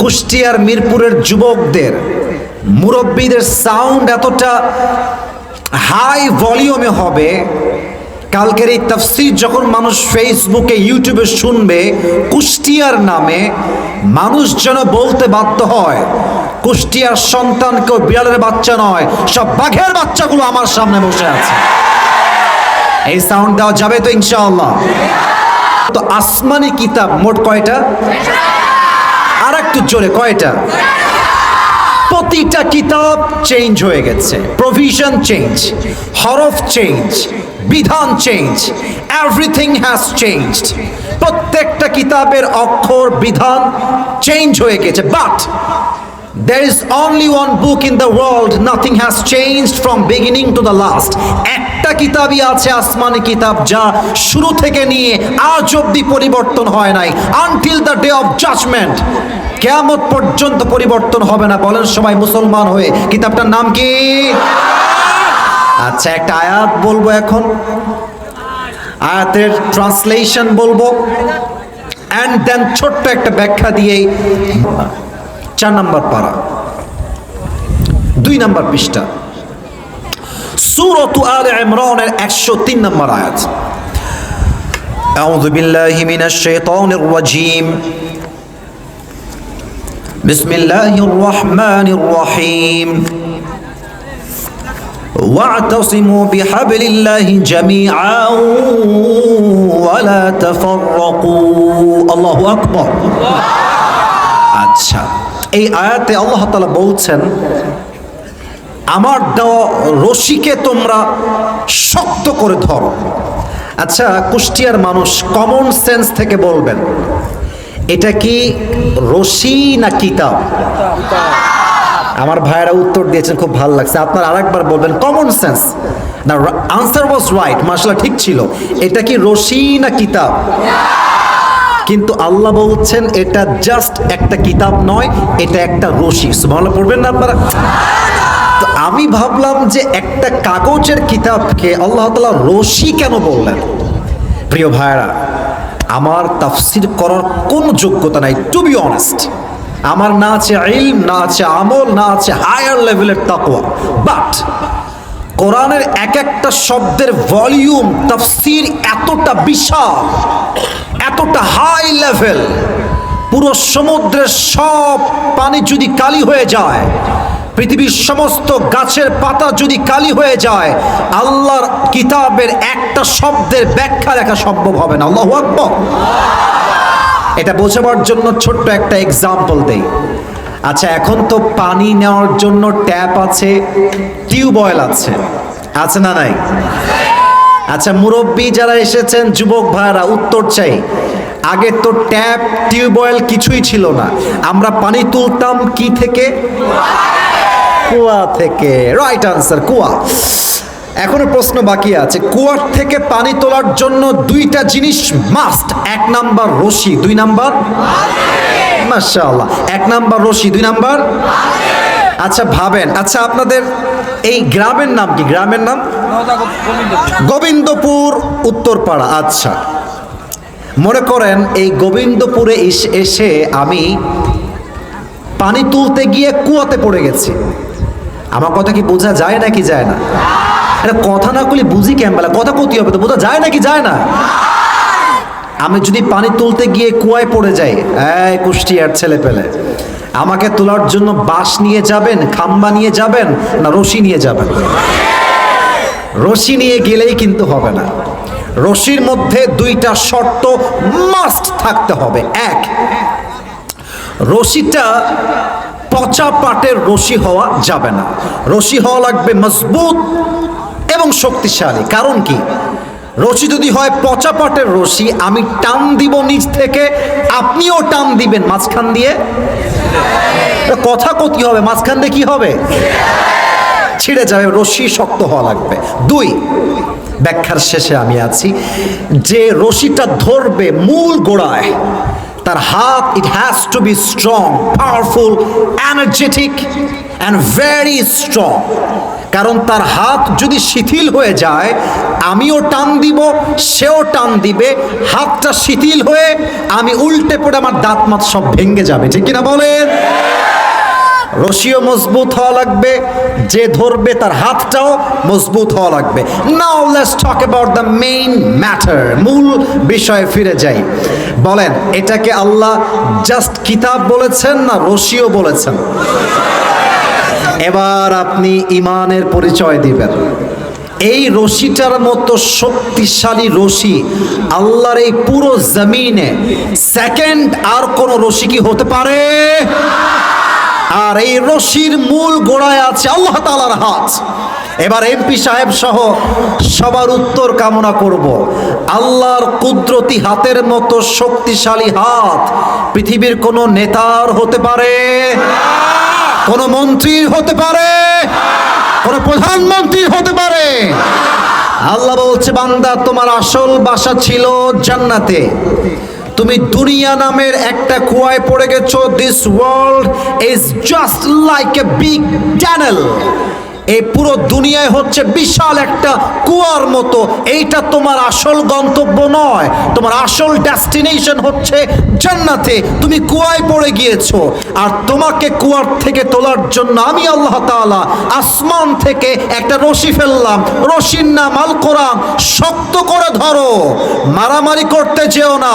কুষ্টিয়ার মিরপুরের যুবকদের। মুরব্বীদের সাউন্ড এতটা হাই ভলিউমে হবে। কালকের এই তাফসির যখন মানুষ ফেসবুকে ইউটিউবে শুনবে, কুষ্টিয়ার নামে মানুষ যেন বলতে বাধ্য হয়, কুষ্টিয়ার সন্তান কেউ বিড়ালের বাচ্চা নয়, সব বাঘের বাচ্চাগুলো আমার সামনে বসে আছে। এই সাউন্ড দেওয়া যাবে তো ইনশাআল্লাহ। তো আসমানি কিতাব, মোট কয়টা? আর একটু জোরে, কয়টা? প্রতিটা কিতাব চেঞ্জ হয়ে গেছে। প্রভিশন চেঞ্জ হরফ চেঞ্জ বিধান চেঞ্জ এভরিথিং হ্যাজ চেঞ্জ প্রত্যেকটা কিতাবের অক্ষর, বিধান চেঞ্জ হয়ে গেছে। But There is only one book in the world, nothing has changed from beginning to the last. একটা কিতাবই আছে আসমানি কিতাব যা শুরু থেকে নিয়ে আজ অব্দি পরিবর্তন হয় নাই until the day of judgement কেয়ামত পর্যন্ত পরিবর্তন হবে না। বলেন সবাই মুসলমান হয়ে। কিতাবটার নাম কি? আচ্ছা একটা আয়াত বলব এখন। আয়াতের ট্রান্সলেশন বলব। অ্যান্ড দেন ছোট্ট একটা ব্যাখ্যা দিয়েই চার নাম্বার পারা দুই নাম্বার পৃষ্ঠা সুরত আল ইমরানের একশো তিন নম্বর আয়াত أعوذ بالله من الشيطان الرجيم بسم الله الرحمن الرحيم واعتصموا بحبل الله جميعا ولا تفرقوا الله أكبر আচ্ছা এই আয়াতে আল্লাহ তালা বলছেন, আমার দেওয়া রশিকে তোমরা শক্ত করে ধরো। আচ্ছা কুষ্টিয়ার মানুষ কমন সেন্স থেকে বলবেন, এটা কি রশি না কিতাব? আমার ভাইয়েরা উত্তর দিয়েছেন, খুব ভালো লাগছে। আপনার আরেকবার বলবেন কমন সেন্স না আনসার ওয়াজ রাইট মার্শাল ঠিক ছিল। এটা কি রশি না কিতাব? কিন্তু আল্লাহ বলছেন, এটা জাস্ট একটা কিতাব নয়, এটা একটা রশি। সুবহানাল্লাহ, পড়বেন না আপনারা? তো আমি ভাবলাম যে একটা কাগজের কিতাবকে আল্লাহ তাআলা রশি কেন বললেন? প্রিয় ভাইরা আমার তাফসির করার কোনো যোগ্যতা নাই টু বি অনেস্ট আমার না আছে ইলম না আছে আমল, না আছে হায়ার লেভেলের তাকওয়া। বাট কোরআনের এক একটা শব্দের ভলিউম তাফসির এতটা বিশাল। এতটা হাই লেভেল পুরো সমুদ্রের সব পানি যদি কালি হয়ে যায়, পৃথিবীর সমস্ত গাছের পাতা যদি কালি হয়ে যায়, আল্লাহর কিতাবের একটা শব্দের ব্যাখ্যা লেখা সম্ভব হবে না। আল্লাহ আকবর। এটা বোঝাবার জন্য ছোট্ট একটা এক্সাম্পল দেই। আচ্ছা এখন তো পানি নেওয়ার জন্য ট্যাপ আছে, টিউবওয়েল আছে। আছে না নাই? আচ্ছা মুরব্বী যারা এসেছেন, যুবক ভাইরা, উত্তর চাই। আগে তো ট্যাপ, টিউবওয়েল কিছুই ছিল না। আমরা পানি তুলতাম কি থেকে? কুয়া থেকে। রাইট আনসার কুয়া। এখনও প্রশ্ন বাকি আছে। কুয়ার থেকে পানি তোলার জন্য দুইটা জিনিস মাস্ট এক নাম্বার রশি, দুই নাম্বার? মাশাআল্লাহ। এক নাম্বার রশি, দুই নাম্বার? আচ্ছা ভাবেন। আচ্ছা আপনাদের এই গ্রামের নাম কি? গ্রামের নাম? গোবিন্দপুর, উত্তরপাড়া। আচ্ছা। মনে করেন, এই গোবিন্দপুরে এস- আমি পানি তুলতে গিয়ে কুয়াতে পড়ে গেছি। আমার কথা কি বোঝা যায় নাকি যায় না? আরে, কথা না করলে বুঝি কেমবেলা কথা কতি হবে তো, বোঝা যায় নাকি যায় না? আমি যদি পানি তুলতে গিয়ে কুয়ায় পড়ে যাই, এই কুষ্টিয়ার ছেলে পেলে আমাকে তোলার জন্য বাঁশ নিয়ে যাবেন, খাম্বা নিয়ে যাবেন, না রশি নিয়ে যাবেন? রশি নিয়ে গেলেই কিন্তু হবে না। রশির মধ্যে দুইটা শর্ত মাস্ট থাকতে হবে। এক, রশিটা পচা পাটের রশি হওয়া যাবে না। রশি হওয়া লাগবে মজবুত এবং শক্তিশালী। কারণ কি? রশি যদি হয় পচা পাটের রশি, আমি টান দিব নিচ থেকে। আপনিও টান দিবেন মাঝখান দিয়ে। কথা কতি হবে, মাঝখান দিয়ে কি হবে? ছিঁড়ে যাবে, রশি শক্ত হওয়া লাগবে। দুই, ব্যাখ্যার শেষে আমি আছি। যে রশিটা ধরবে মূল গোড়ায়, তার হাত it has to be strong powerful energetic and very strong কারণ তার হাত যদি শিথিল হয়ে যায়, আমিও টান দিব, সেও টান দিবে, হাতটা শিথিল হয়ে আমি উল্টে পড়ে আমার দাঁত মাত সব ভেঙে যাবে, ঠিক কিনা বলেন? রশিও মজবুত হওয়া লাগবে, যে ধরবে তার হাতটাও মজবুত হওয়া লাগবে। Now let's talk about the main matter মূল বিষয়ে ফিরে যাই। বলেন, এটাকে আল্লাহ জাস্ট কিতাব বলেছেন না রশিও বলেছেন? এবার আপনি ইমানের পরিচয় দিবেন। এই রশিটার মতো শক্তিশালী রশি আল্লাহর এই পুরো জমিনে সেকেন্ড আর কোন রশি কি হতে পারে? আর এই রশির মূল গোড়ায় আছে আল্লাহ তালার হাত। এবার এমপি সাহেব সহ সবার উত্তর কামনা করব। আল্লাহর কুদরতি হাতের মতো শক্তিশালী হাত পৃথিবীর কোনো নেতার হতে পারে? কোনো মন্ত্রী হতে পারে? কোনো প্রধানমন্ত্রী হতে পারে? আল্লাহ বলছে, বান্দা, তোমার আসল বাসা ছিল জান্নাতে। তুমি দুনিয়া নামের একটা কুয়ায় পড়ে গেছো। This world is just like a big tunnel এই পুরো দুনিয়ায় হচ্ছে বিশাল একটা কুয়ার মতো। এইটা তোমার আসল গন্তব্য নয়। তোমার আসল ডেস্টিনেশন হচ্ছে জান্নাতে। তুমি কুয়ায় পড়ে গিয়েছো। আর তোমাকে কুয়ার থেকে তোলার জন্য আমি আল্লাহ তাআলা আসমান থেকে একটা রশি ফেললাম। রশির নাম আল কোরআন। শক্ত করে ধরো। মারামারি করতে যেও না।